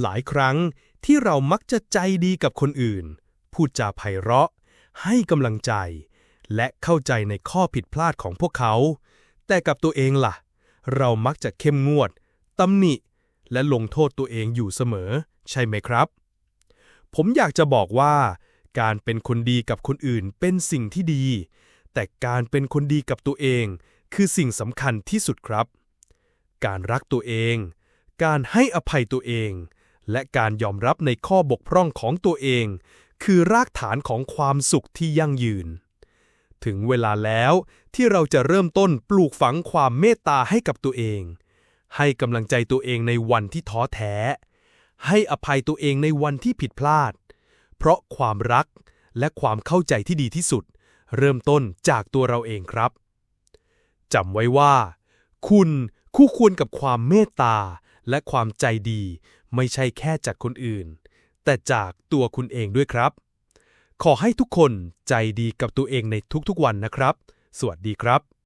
หลายครั้งที่เรามักจะใจดีกับคนอื่น พูดจาไพเราะ ให้กำลังใจ และเข้าใจในข้อผิดพลาดของพวกเขา แต่กับตัวเองล่ะ เรามักจะเข้มงวดตำหนิ และลงโทษตัวเองอยู่เสมอ ใช่ไหมครับ ผมอยากจะบอกว่า การเป็นคนดีกับคนอื่นเป็นสิ่งที่ดี แต่การเป็นคนดีกับตัวเองคือสิ่งสำคัญที่สุดครับ การรักตัวเอง การให้อภัยตัวเอง และการยอมรับในข้อบกพร่องของตัวเอง คือรากฐานของความสุขที่ยั่งยืน ถึงเวลาแล้วที่เราจะเริ่มต้นปลูกฝังความเมตตาให้กับตัวเอง ให้กำลังใจตัวเองในวันที่ท้อแท้ ให้อภัยตัวเองในวันที่ผิดพลาด เพราะความรักและความเข้าใจที่ดีที่สุด เริ่มต้นจากตัวเราเองครับจำไว้ว่า คุณคู่ควรกับความเมตตาและความใจดี ไม่ใช่แค่จากคนอื่น แต่จากตัวคุณเองด้วยครับ ขอให้ทุกคนใจดีกับตัวเองในทุกๆวันนะครับ สวัสดีครับ